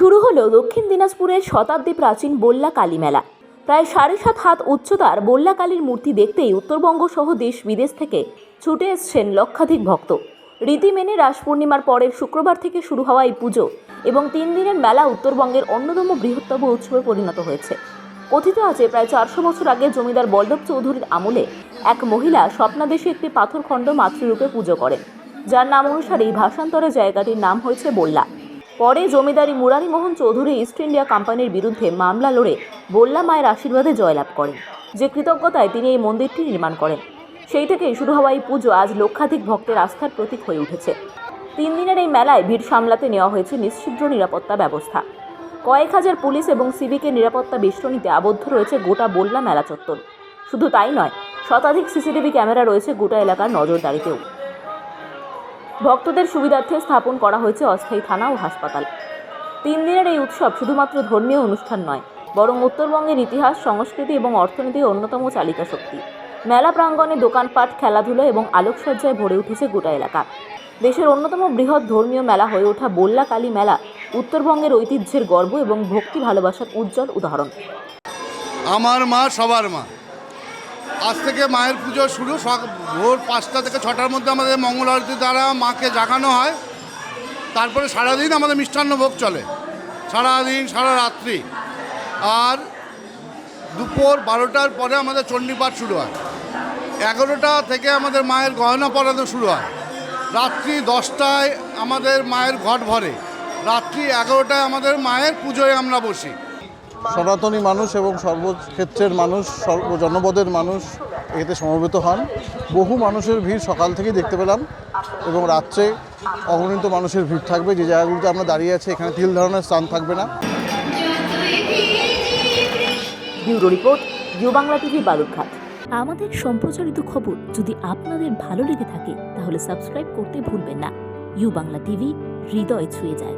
দক্ষিণ দিনাজপুরের শতাব্দী প্রাচীন বল্লা কালী মেলা। প্রায় সাড়ে সাত হাত উচ্চতার বল্লা কালীর মূর্তি দেখতেই উত্তরবঙ্গ সহ দেশ বিদেশ থেকে ছুটে এসছেন লক্ষাধিক ভক্ত। রীতি মেনে রাস পূর্ণিমার পরের শুক্রবার থেকে শুরু হওয়া এই পুজো এবং তিন দিনের মেলা উত্তরবঙ্গের অন্যতম বৃহত্তম উৎসবে পরিণত হয়েছে। কথিত আছে, প্রায় চারশো বছর আগে জমিদার বল্লভ চৌধুরীর আমলে এক মহিলা স্বপ্নাদেশে একটি পাথরখণ্ড মাতৃরূপে পুজো করেন। যার নাম অনুসারেই ভাষান্তরে জায়গাটির নাম হয়েছে বল্লা। পরে জমিদারি মুরারিমোহন চৌধুরী ইস্ট ইন্ডিয়া কোম্পানির বিরুদ্ধে মামলা লড়ে বল্লা মায়ের আশীর্বাদে জয়লাভ করেন। যে কৃতজ্ঞতায় তিনি এই মন্দিরটি নির্মাণ করেন। সেই থেকেই শুরু হওয়া এই পুজো আজ লক্ষাধিক ভক্তের আস্থার প্রতীক হয়ে উঠেছে। তিন দিনের এই মেলায় ভিড় সামলাতে নেওয়া হয়েছে নিশ্চিদ্র নিরাপত্তা ব্যবস্থা। কয়েক হাজার পুলিশ এবং সিভিকের নিরাপত্তা বেষ্টনীতে আবদ্ধ রয়েছে গোটা বল্লা মেলা চত্বর। শুধু তাই নয়, শতাধিক সিসিটিভি ক্যামেরা রয়েছে গোটা এলাকার নজরদারিতেও। ভক্তদের সুবিধার্থে স্থাপন করা হয়েছে অস্থায়ী থানা ও হাসপাতাল। তিন দিনের এই উৎসব শুধুমাত্র ধর্মীয় অনুষ্ঠান নয়, বরং উত্তরবঙ্গের ইতিহাস, সংস্কৃতি এবং অর্থনীতির অন্যতম চালিকা শক্তি। মেলা প্রাঙ্গণে দোকানপাট, খেলাধুলো এবং আলোকসজ্জায় ভরে উঠেছে গোটা এলাকা। দেশের অন্যতম বৃহৎ ধর্মীয় মেলা হয়ে ওঠা বল্লা কালী মেলা উত্তরবঙ্গের ঐতিহ্যের গর্ব এবং ভক্তি ভালোবাসার উজ্জ্বল উদাহরণ। আমার মা, সবার মা। আজ থেকে মায়ের পুজো শুরু। ভোর পাঁচটা থেকে ছটার মধ্যে আমাদের মঙ্গল আরতি দ্বারা মাকে জাগানো হয়। তারপরে সারাদিন আমাদের মিষ্টান্ন ভোগ চলে। সারাদিন, সারা রাত্রি। আর দুপুর বারোটার পরে আমাদের চণ্ডীপাঠ শুরু হয়। এগারোটা থেকে আমাদের মায়ের গয়না পরানো শুরু হয়। রাত্রি দশটায় আমাদের মায়ের ঘট ভরে। রাত্রি এগারোটায় আমাদের মায়ের পুজোয় আমরা বসি। সনাতনী মানুষ এবং সর্বক্ষেত্রের মানুষ সর্ব জনপদের মানুষ এতে সমবেত হন। বহু মানুষের ভিড় সকাল থেকেই দেখতে পেলাম এবং রাত্রে অগণিত মানুষের ভিড় থাকবে। যে জায়গাগুলোতে আমরা দাঁড়িয়ে আছি এখানে তিল ধরনের স্থান থাকবে না। Bureau report U Bangla TV Balurghat. আমাদের সম্প্রচারিত খবর যদি আপনাদের ভালো লেগে থাকে তাহলে সাবস্ক্রাইব করতে ভুলবেন না। ইউ বাংলা টিভি হৃদয় ছুঁয়ে যায়।